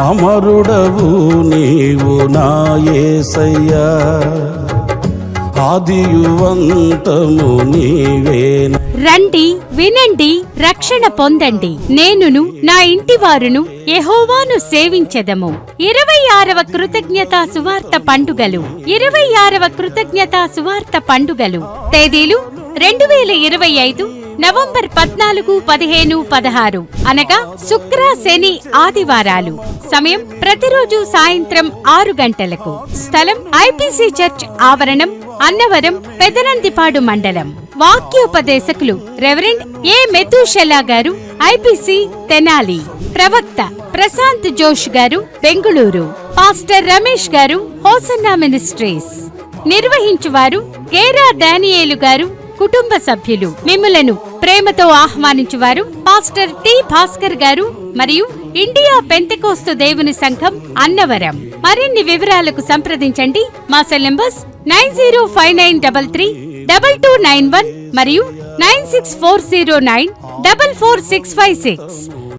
అమరుడవు నీవు నాయసయ్యా ఆదియువంతము నీవేన రండి వినండి రక్షణ పొందండి. నేనును నా ఇంటి వారును యెహోవాను సేవించెదము. ఇరవై ఆరవ కృతజ్ఞతా సువార్త పండుగలు. ఇరవై ఆరవ కృతజ్ఞతా సువార్త పండుగలు. తేదీలు రెండు వేల ఇరవై ఐదు నవంబర్ పద్నాలుగు పదిహేను పదహారు. అనగా శుక్ర శని ఆదివారాలు. సమయం ప్రతిరోజు సాయంత్రం ఆరు గంటలకు. స్థలం ఐపీసీ చర్చ్ ఆవరణం అన్నవరం పెదనందిపాడు మండలం. వాక్యోపదేశకులు రెవరెండ్ ఏ. మెతూషెలా గారు ఐపీసీ తెనాలి. ప్రవక్త ప్రశాంత్ జోష్ గారు బెంగుళూరు. పాస్టర్ రమేష్ గారు హోసన్నా మినిస్ట్రీస్. నిర్వహించువారు గేరా దానియేలు గారు కుటుంబ సభ్యులు. మిమ్మలను ప్రేమతో ఆహ్వానించువారు పాస్టర్ టి భాస్కర్ గారు మరియు ఇండియా పెంతకోస్తు దేవుని సంఘం అన్నవరం. మరిన్ని వివరాలకు సంప్రదించండి మా cell numbers nine zero five nine double three double two nine one మరియు nine six four zero nine double four six five six.